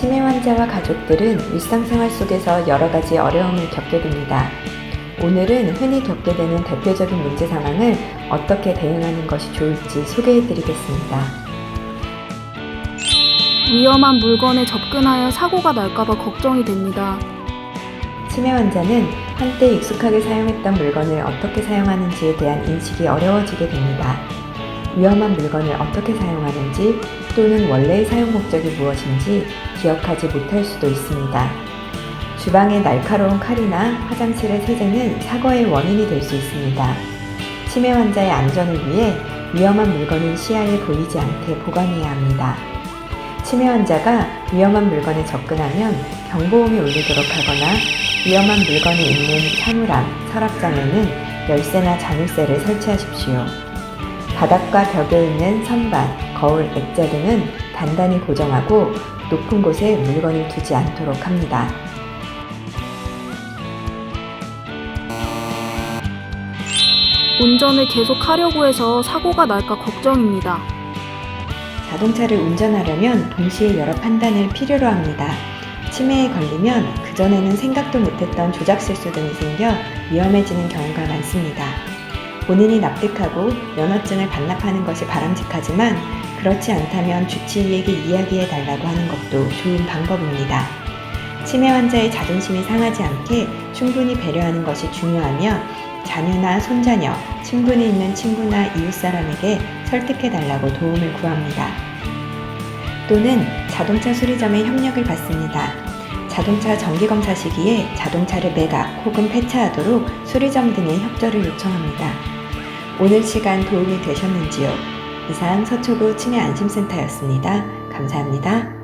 치매 환자와 가족들은 일상생활 속에서 여러 가지 어려움을 겪게 됩니다. 오늘은 흔히 겪게 되는 대표적인 문제 상황을 어떻게 대응하는 것이 좋을지 소개해 드리겠습니다. 위험한 물건에 접근하여 사고가 날까봐 걱정이 됩니다. 치매 환자는 한때 익숙하게 사용했던 물건을 어떻게 사용하는지에 대한 인식이 어려워지게 됩니다. 위험한 물건을 어떻게 사용하는지 또는 원래의 사용 목적이 무엇인지 기억하지 못할 수도 있습니다. 주방의 날카로운 칼이나 화장실의 세제는 사고의 원인이 될 수 있습니다. 치매 환자의 안전을 위해 위험한 물건은 시야에 보이지 않게 보관해야 합니다. 치매 환자가 위험한 물건에 접근하면 경보음이 울리도록 하거나 위험한 물건이 있는 사물함, 서랍장에는 열쇠나 자물쇠를 설치하십시오. 바닥과 벽에 있는 선반, 거울, 액자 등은 단단히 고정하고 높은 곳에 물건을 두지 않도록 합니다. 운전을 계속 하려고 해서 사고가 날까 걱정입니다. 자동차를 운전하려면 동시에 여러 판단을 필요로 합니다. 치매에 걸리면 그전에는 생각도 못했던 조작 실수 등이 생겨 위험해지는 경우가 많습니다. 본인이 납득하고 면허증을 반납하는 것이 바람직하지만 그렇지 않다면 주치의에게 이야기해 달라고 하는 것도 좋은 방법입니다. 치매 환자의 자존심이 상하지 않게 충분히 배려하는 것이 중요하며 자녀나 손자녀, 친분이 있는 친구나 이웃 사람에게 설득해 달라고 도움을 구합니다. 또는 자동차 수리점에 협력을 받습니다. 자동차 정기검사 시기에 자동차를 매각 혹은 폐차하도록 수리점 등의 협조를 요청합니다. 오늘 시간 도움이 되셨는지요? 이상 서초구 치매 안심센터였습니다. 감사합니다.